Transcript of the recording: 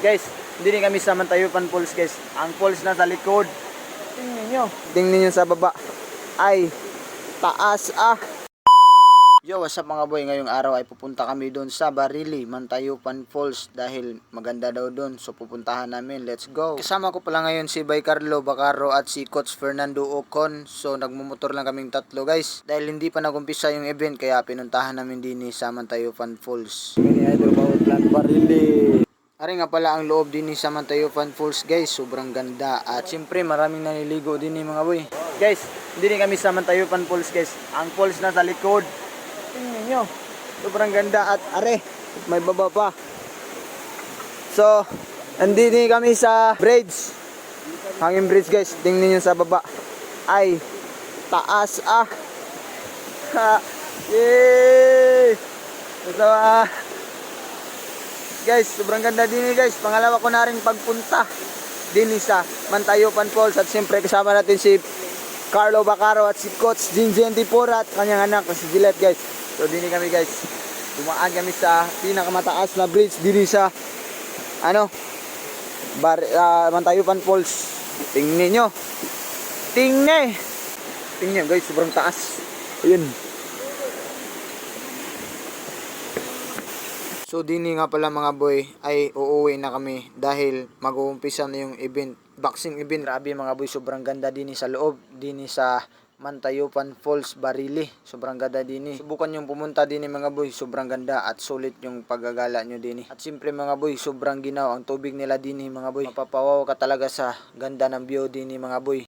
Guys, hindi rin kami sa Mantayupan Falls guys. Ang falls nasa likod. Tingnan nyo. Tingnan nyo sa baba. Ay, taas ah. Yo, what's up mga boy? Ngayong araw ay pupunta kami doon sa Barili, Mantayupan Falls dahil maganda daw doon. So pupuntahan namin. Let's go. Kasama ko pala ngayon si Bay Carlo Bacaro at si Coach Fernando Ocon. So nagmumotor lang kaming tatlo guys. Dahil hindi pa nagumpisa yung event kaya pinuntahan namin din sa Mantayupan Falls. Mini Idol Powerplant Barili. Ari nga pala ang loob din sa Mantayupan Falls guys, sobrang ganda at siyempre maraming naliligo din ni mga boy. Guys, hindi rin kami sa Mantayupan Falls guys. Ang falls nasa likod. Tingnan nyo. Sobrang ganda at are, may baba pa. So, andini kami sa bridge. Hanging bridge guys. Tingnan nyo sa baba. Ay, taas ah. Ha, yay! So, ah, guys, sobrang ganda din eh, guys. Pangalawa ko na rin pagpunta din sa Mantayupan Falls at siyempre kasama natin si Carlo Bacaro at si Coach Jinjen Tipura at kanyang anak na si Gillette guys. So din kami guys. Dumaan kami sa pinakamataas na bridge din sa ano Bar ah, Mantayupan Falls. Tingnan nyo. Tingnan. Tingnan guys, sobrang taas. Ayun. So dini nga pala mga boy ay uuwi na kami dahil mag-uumpisa na yung event, boxing event. Grabe mga boy, sobrang ganda din sa loob, din sa Mantayupan Falls, Barili. Sobrang ganda din Subukan yung pumunta din mga boy, sobrang ganda at sulit yung paggagala nyo din At siyempre mga boy, sobrang ginaw ang tubig nila din mga boy. Mapapawaw ka talaga sa ganda ng view din mga boy.